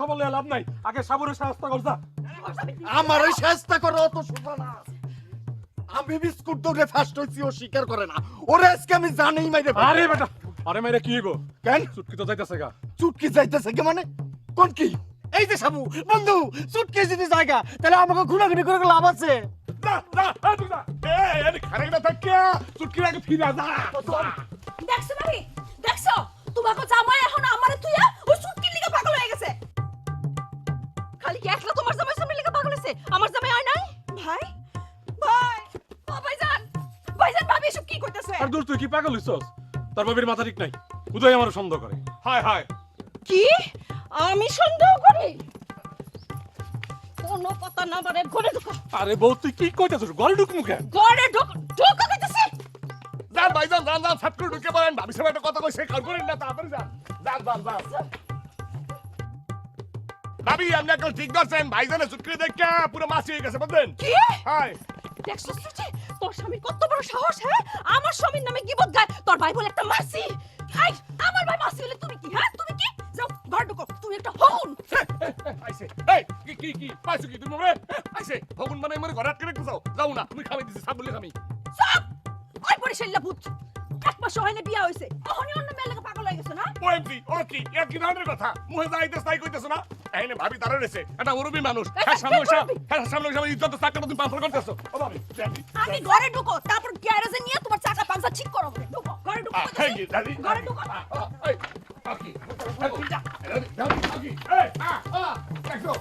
খবর লয়ে লাভ নাই আগে সাবুরের সাহসটা করছা আমার ওই চেষ্টা করো অত সোজা না আমি বিস্কুট দৌড়ে ফার্স্ট হইছি ও স্বীকার করে না ওরে আজকে আমি জানেই মাইরে। আরে বেটা আরে মেরে কি হইব? কেন? সুটকি তো যাইতাছে গা। চুটকি যাইতেছে কি মানে? কোন কি? এই যে সাবু বন্ধু চুটকি যদি জায়গা তাহলে আমাকে ঘুরাঘুরি করে লাভ আছে। দেখছ ভাবি দেখছ? তোমাকে জামাই এখন আমারে তুইয়া ওই সুটকির লিগে পাগল হয়ে গেছে। খালি কি একলা তোমার জামাই সামনে লিগে পাগল হইছে? আমার জামাই হয় নাই? ভাই? ভাই ও ভাইজান ভাইজান ভাবি এসব কি কইতাছে? আর দূর তুই কি পাগল হইছস? তোর বাবির মাথা ঠিক নাই। উদয় আমার সন্দেহ করে। হায় হায়। কি? আমি সন্দেহ করি? কোন কথা না বারে ঘরে ঢুকো। আরে বউ তুই কি কইতাছিস? ঘরে ঢুক মুখে। ঘরে ঢুকো ঢুকো কইতাছে। যান ভাই যান যান যান সাত করে ঢুকে পড়েন। ভাবি সবাই একটা কথা কইছে কার করেন না তাড়াতাড়ি যান। যান যান যান। ভাবি আপনি এখন ঠিক করছেন ভাইজানে সুটকি দেখে পুরো মাছি হয়ে গেছে বুঝলেন? কি? হায়। দেখছ সুচি? তোর স্বামীর কত বড় সাহস হ্যাঁ? আমার স্বামীর নামে গিবত গায় তোর ভাই বলে একটা মাসি। হাই আমার ভাই মাসি হলে তুমি কি হ্যাঁ? তুমি কি? যাও ঘর ঢুকো তুমি একটা হন আইছে এই কি কি কি? পাইছো কি তুমি মরে আইছে ভগুন মানে মরে ঘরে আটকে রেখেছো যাও না তুমি খাবে দিছি সাবলে খামি সব ওই বরিশাল্লা ভূত এক মাস হয় না বিয়া হইছে। তখনই অন্য মেয়ে লেগে পাগল হয়ে গেছে না? ওএমজি ও কি? এক কি ধরনের কথা? মুহে যাইতে তাই কইতেছ না? এনে ভাবি তারা রয়েছে। এটা মুরবি মানুষ। হ্যাঁ সামনে হ্যাঁ সামনে এসে ইজ্জত চাকরি তুমি পাথর করতেছো। ও ভাবি আগে ঘরে ঢুকো তারপর গ্যারেজে নিয়ে তোমার চাকা পাংচা ঠিক করো ঢুকো ঘরে ঢুকো ঘরে ঢুকো। এই ওকে ওকে দাদি এই আ আ দেখো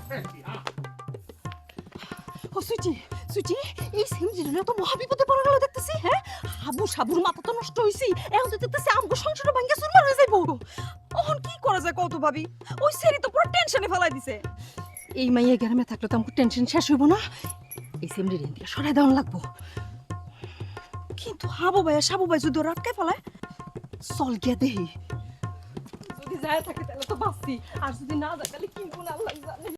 ও সুচি সুচি এই সেমজিরে তো মহাবিপদে পড়ে গেল দেখতেছি হ্যাঁ? হাবু সাবুর মাথা তো নষ্ট হইছি। এখন তো দেখতেছি আমগো সংসার ভাঙ্গা সুরমার হয়ে যাইবো। এখন কত ভাবি ওই সেরি তো পুরো টেনশনে ফেলাই দিছে। এই মাইয়া গ্রামে থাকলে তো আমাকে টেনশন শেষ হইব না। এই সেমরি রেন দিয়ে সরাই দেওয়ান লাগবো। কিন্তু হাবু ভাইয়া সাবু ভাই যদি ওরা আটকে ফেলায়? চল গিয়া দেহি যদি যায় থাকে তাহলে তো বাঁচছি। আর যদি না যায় তাহলে কি গুণ আল্লাহ জানে